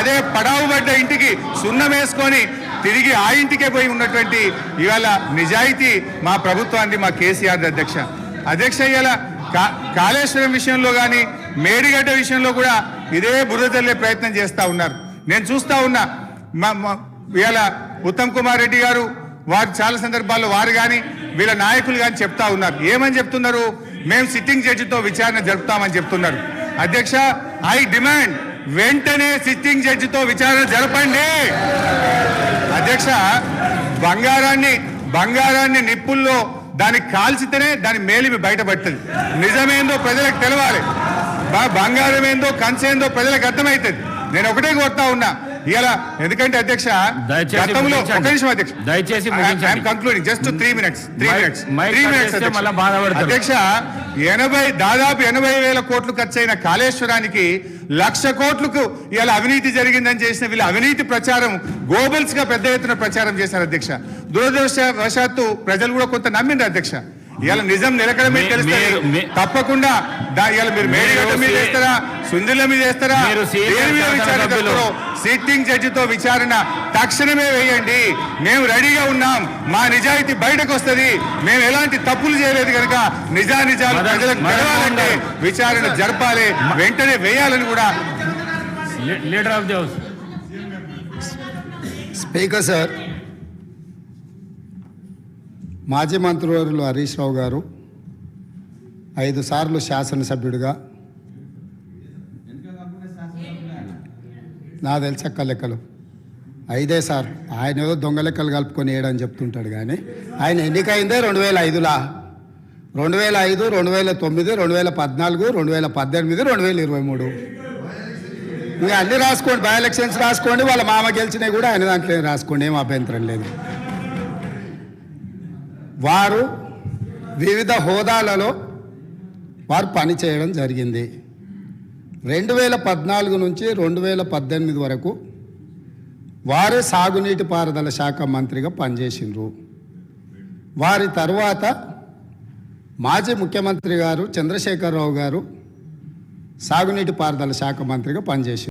అదే పడావు పడ్డ ఇంటికి సున్నం వేసుకొని తిరిగి ఆ ఇంటికే పోయి ఉన్నటువంటి ఇవాళ నిజాయితీ మా ప్రభుత్వాన్ని మా కేసీఆర్ అధ్యక్ష. అధ్యక్ష ఇవాళ కా- కాళేశ్వరం విషయంలో కానీ మేడిగడ్డ విషయంలో కూడా ఇదే బురద తల్లే ప్రయత్నం చేస్తూ ఉన్నారు. నేను చూస్తా ఉన్నా. మా- ఇవాళ ఉత్తమ్ కుమార్ రెడ్డి గారు వారు చాలా సందర్భాల్లో వారు కానీ వీళ్ళ నాయకులు కానీ చెప్తా ఉన్నారు. ఏమని చెప్తున్నారు? మేము సిట్టింగ్ జడ్జితో విచారణ జరుపుతామని చెప్తున్నారు. అధ్యక్ష ఐ డిమాండ్ వెంటనే సిట్టింగ్ జడ్జితో విచారణ జరపండి. అధ్యక్ష బంగారాన్ని బంగారాన్ని నిప్పుల్లో దాన్ని కాల్చితేనే దాని మేలిమి బయటపడుతుంది. నిజమేందో ప్రజలకు తెలవాలి. బంగారం ఏందో కంచేందో ప్రజలకు అర్థమవుతుంది. నేను ఒకటే కోరుతా ఉన్నా. ఇలా ఎందుకంటే అధ్యక్ష దయచేసి గతంలో ఒక ముగించండి. నిమిషం అధ్యక్ష దయచేసి. Concluding just three minutes three minutes three minutes. అధ్యక్ష ఎనభై దాదాపు ఎనభై వేల కోట్లు ఖర్చయిన కాళేశ్వరానికి లక్ష కోట్లకు ఇలా అవినీతి జరిగిందని చేసిన వీళ్ళ అవినీతి ప్రచారం గోబల్స్గా పెద్ద ఎత్తున ప్రచారం చేశారు అధ్యక్ష దురదృష్టవశాత్తు ప్రజలు కూడా కొంత నమ్మిండ్రు అధ్యక్ష ఇవాళ నిజం నిలకడమే మీ- తెలుస్తుంది. తప్పకుండా ఇవాళ మీరు మేడిగడ్డ మీద సుందిల మీద మీద. చేస్తారో సిట్టింగ్ జడ్జితో విచారణ తక్షణమే వేయండి. మేము రెడీగా ఉన్నాం. మా నిజాయితీ బయటకు వస్తది. మేము ఎలాంటి తప్పులు చేయలేదు కనుక నిజా నిజాలు మదన్- ప్రజలకు గారు. విచారణ జరపాలి. వెంటనే వేయాలని కూడా leader of the house. Speaker sir మాజీ మంత్రివర్యులు హరీష్ రావు గారు ఐదు సార్లు శాసనసభ్యుడిగా. నా తెలిసక్క లెక్కలు. ఐదే సార్. ఆయన ఏదో దొంగ లెక్కలు కలుపుకొని వేయడని చెప్తుంటాడు కానీ ఆయన ఎన్నికైందే రెండు వేల ఐదులా రెండు వేల ఐదు రెండు వేల తొమ్మిది రెండు వేల పద్నాలుగు రెండు వేల పద్దెనిమిది రెండు వేల ఇరవై మూడు ఇక అన్నీ రాసుకోండి బై ఎలక్షన్స్ రాసుకోండి వాళ్ళ మామ గెలిచినవి కూడా ఆయన దాంట్లో రాసుకోండి ఏం అభ్యంతరం లేదు. వారు వివిధ హోదాలలో వారు పనిచేయడం జరిగింది. రెండు వేల పద్నాలుగు నుంచి రెండు వేల పద్దెనిమిది వరకు వారే సాగునీటి పారుదల శాఖ మంత్రిగా పనిచేసిండ్రు. వారి తరువాత మాజీ ముఖ్యమంత్రి గారు చంద్రశేఖరరావు గారు సాగునీటి పారుదల శాఖ మంత్రిగా పనిచేసిండ్రు